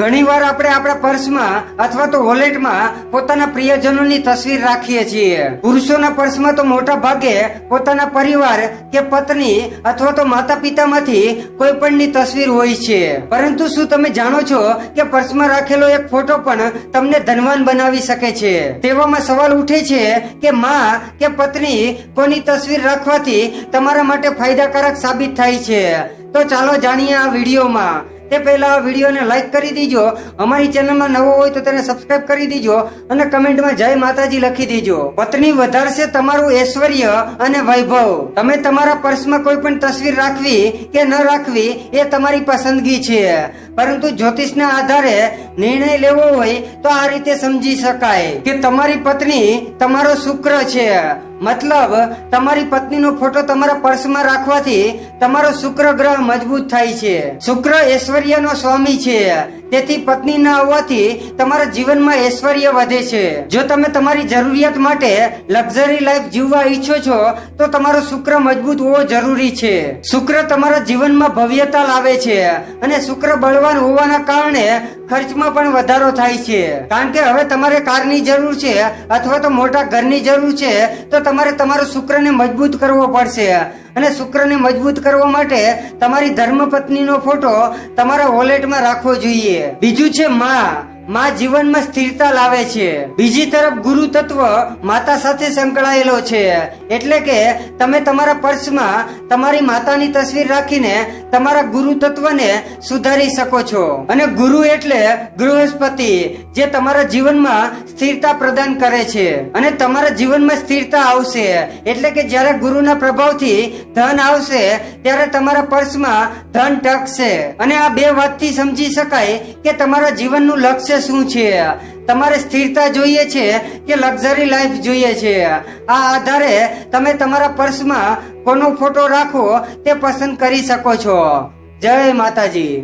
ઘણીવાર આપણે આપણા પર્સમાં અથવા તો વોલેટમાં પોતાના પ્રિયજનોની તસવીર રાખીએ છીએ. પુરુષોના પર્સમાં તો મોટા ભાગે પોતાના પરિવાર કે પત્ની અથવા તો માતા પિતામાંથી કોઈ પણની તસવીર હોય છે. પરંતુ શું તમે જાણો છો કે પર્સમાં રાખેલો એક ફોટો પણ તમને ધનવાન બનાવી શકે છે? તેવામાં સવાલ ઉઠે છે કે માં કે પત્ની કોની તસવીર રાખવાથી તમારા માટે ફાયદાકારક સાબિત થાય છે. તો ચાલો જાણીએ આ વિડીયોમાં. તે પહેલા આ વિડીયોને લાઈક કરી દીજો. અમારી ચેનલમાં નવો હોય તો તેને સબસ્ક્રાઇબ કરી દીજો અને કમેન્ટમાં જય માતાજી લખી દીજો. પત્ની વધારશે તમારું ઐશ્વર્ય અને વૈભવ. તમે તમારા પર્સમાં કોઈ પણ તસવીર રાખવી કે ન રાખવી એ તમારી પસંદગી છે. પરંતુ જ્યોતિષના આધારે નિર્ણય લેવો હોય તો આ રીતે સમજી શકાય કે તમારી પત્ની તમારો શુક્ર છે. મતલબ, તમારી પત્નીનો ફોટો તમારા પર્સમાં રાખવાથી તમારો શુક્ર ગ્રહ મજબૂત થાય છે. શુક્ર ઐશ્વર્યનો સ્વામી છે. તેથી પત્ની ન હોવાથી તમારા જીવનમાં ઐશ્વર્ય વધે છે. જો તમે તમારી જરૂરિયાત માટે લક્ઝરી લાઈફ જીવવા ઈચ્છો છો, તો તમારો શુક્ર મજબૂત હોવો જરૂરી છે. શુક્ર તમારા જીવનમાં ભવ્યતા લાવે છે અને શુક્ર બળવાન હોવાના કારણે ખર્ચમાં પણ વધારો થાય છે. કારણ કે હવે તમારે કારની જરૂર છે અથવા તો મોટા ઘરની જરૂર છે, તો તમારે તમારો શુક્રને મજબૂત કરવો પડશે. અને શુક્રને મજબૂત કરવા માટે તમારી ધર્મપત્નીનો ફોટો તમારા વોલેટમાં રાખવો જોઈએ. બીજું છે માં. માં જીવનમાં સ્થિરતા લાવે છે. બીજી તરફ ગુરુ તત્વ માતા સાથે સંકળાયેલો છે. એટલે કે તમે તમારા પર્સમાં તમારી માતાની તસવીર રાખીને તમારા ગુરુ તત્વને સુધારી શકો છો. અને ગુરુ એટલે બૃહસ્પતિ, જે તમારા જીવનમાં સ્થિરતા પ્રદાન કરે છે. અને તમારા જીવનમાં સ્થિરતા આવશે. એટલે કે જ્યારે ગુરુના પ્રભાવથી ધન આવશે, ત્યારે તમારા પર્સમાં ધન ટકશે. અને આ બે વાતથી સમજી શકાય કે તમારા જીવનનું લક્ષ્ય શું છે? તમારે સ્થિરતા જોઈએ છે કે લક્ઝરી લાઈફ જોઈએ છે? આ આધારે તમે તમારા પર્સમાં કોનો ફોટો રાખો તે પસંદ કરી શકો છો. જય માતાજી.